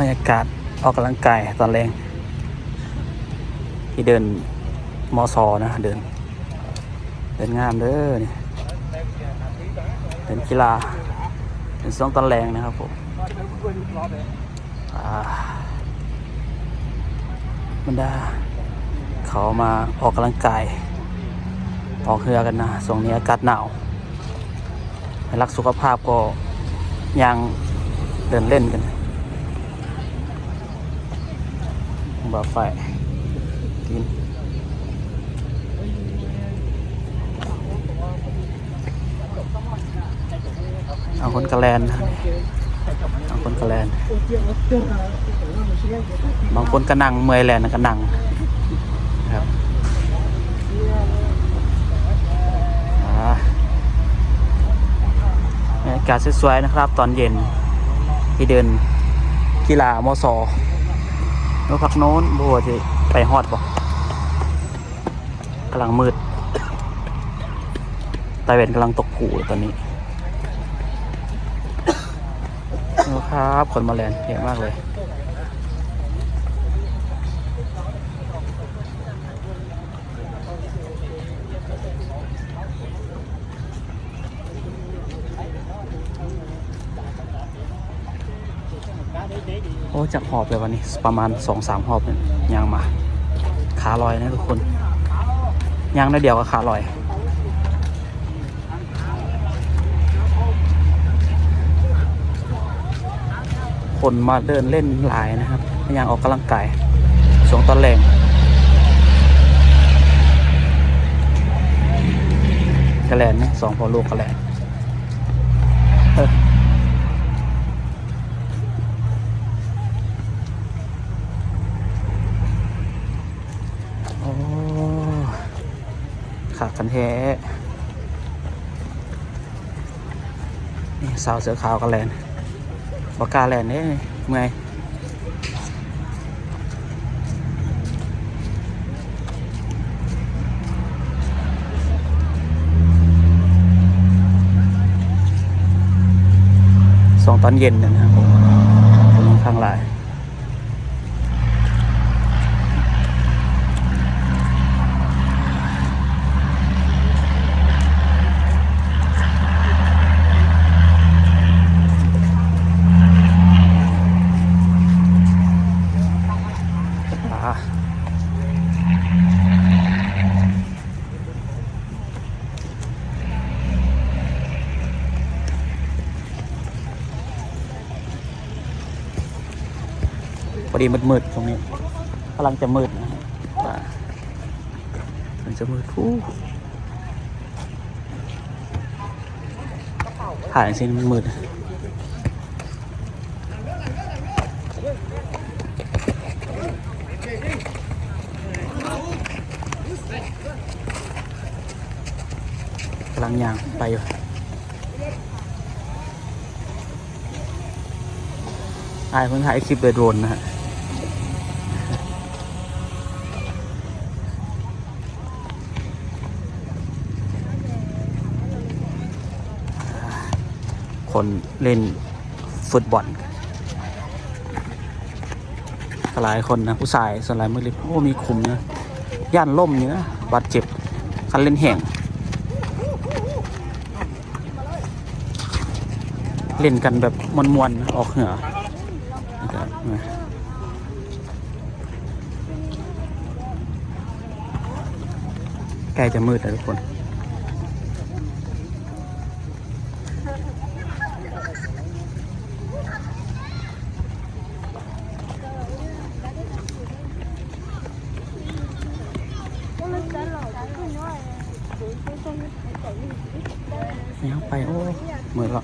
บรรยากาศออกกำลังกายตอนแรงที่เดินมอซอนะเดิน เดินงามเด้อนี่เดินกีฬาเป็นช่วงตอนแรงนะครับผมบรรดาเขามาออกกำลังกาย ออกเรือกันนะช่วงนี้อากาศหนาวรักสุขภาพก็ยังเดินเล่นกัน บ่าไฟกินเอาคนกระแลนนะเอาคนกระแลน บางคนก็นั่งเมื่อยแลนก็นั่งครับอ่ารรยากาศสวยๆนะครับ ตอนเย็นที่เดินกีฬามอสอ แล้วพักโน้นบัวจะไปฮอดบ่กำลังมืดตาเวนกำลังตกผูตอนนี้นะครับ คนมาแลนเยอะมากเลย โอ้จากหอบเลยวันนี้ประมาณสองสามหอบเนี่ยยางมา ขาลอยนะทุกคนยางได้เดียวกับขาลอยคนมาเดินเล่นหลายนะครับยางออกกำลังกายช่วงตอนแรงกระแลนนะสองพอลูกกระแลนเออ โอ้ ขาดกันแท้นี่สาวเสือขาวกันแลนบอกกาแลนเนี่ยเมื่อยสองตอนเย็นนะครับผมคนข้างหลาย อ่าพ อดีมืดๆตรงนี้กำลังจะมืดนะฮะว่ามันจะมืดฟูถ่ายสิมันมืดกำลังยางไปอยู่ถ่ายเพิ่งถ่ายคลิปโดยโดรนนะฮะ คนเล่นฟุตบอลหลายคนนะ ผู้ชายส่วนหลายมือเล็กโอ้มีคุมนะย่านล่มเนื้อบาดเจ็บคันเล่นแห่ง เล่นกันแบบมวนๆนออกเหงื่อนะครับมาใกล้จะมืดแล้วทุกคน ไม่เอาไป โอ้เหมืดและ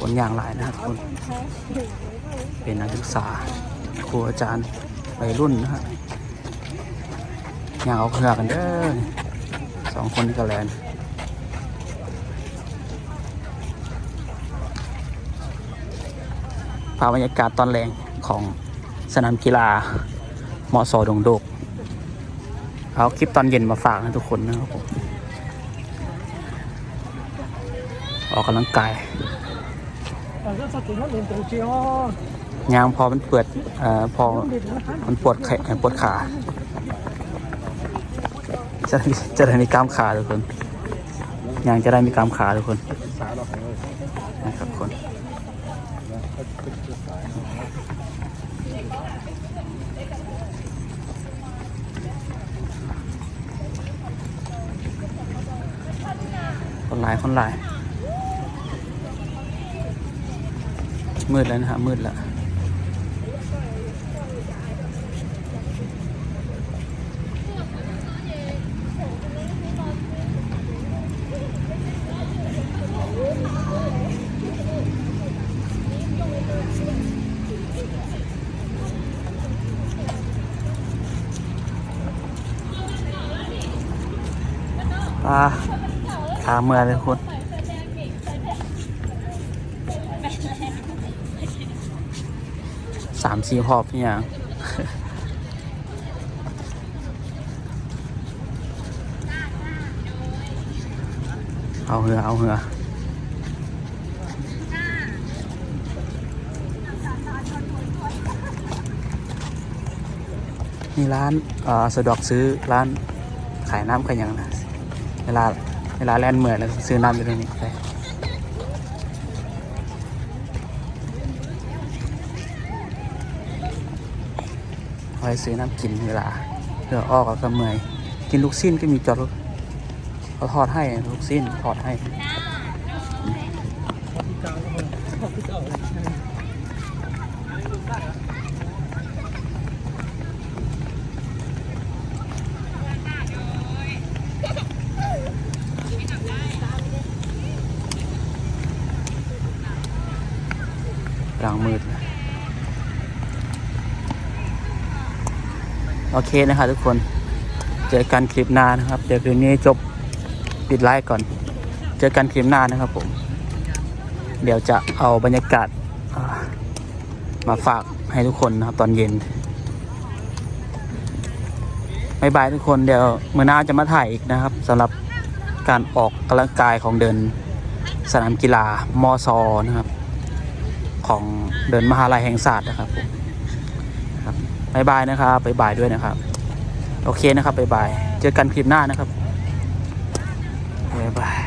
คนอย่างหลายนะครับคน เป็นนักศึกษาครูอาจารย์วัยรุ่นนะฮะ ย่างเอาเครือกันเด้อสองคนนี่ก็แลนภาพบรรยากาศตอนแรงของสนามกีฬามอสอดงโดก เอาคลิปตอนเย็นมาฝากนะทุกคนนะครับผมออกกำลังกายยางพอมันเปิดอ่อพอมันปวดแขนปวดขา จะได้จะได้มีกล้ามขาทุกคนยางจะได้มีกล้ามขาทุกคนนะครับคนคนหลายคนหลายมืดแล้วนะฮะมืดแล้ว ปลาขาเมื่อเลยคุณสามสี่หอบเนี่ยเอาเหือเอาเหือมีร้านอ่อสะดวกซื้อร้านขายน้ำกันยังนะ เวลาเวลาแล่นเหมือนแล้วซื้อน้ำอยู่ตรงนี้ได้ไว้ซื้อน้ำกินเวลาเพื่อออกก็เมื่อยกินลูกสิ้นก็มีจอดรถเขาทอดให้ลูกสิ้นทอดให้ กลางมืดเลย โอเคนะครับทุกคน เจอกันคลิปหน้านะครับ เดี๋ยวคืนนี้จบปิดไลฟ์ก่อน เจอกันคลิปหน้านะครับผม เดี๋ยวจะเอาบรรยากาศมาฝากให้ทุกคนนะครับ ตอนเย็นบายบายทุกคนเดี๋ยวเมื่อหน้าจะมาถ่ายอีกนะครับสำหรับการออกกำลังกายของเดินสนามกีฬามอซอนะครับ ของเดินมหาลัยแห่งศาสตร์นะครับผม ครับบายบายนะครับบายบายด้วยนะครับ โอเคนะครับบายบาย เจอกันคลิปหน้านะครับบายบาย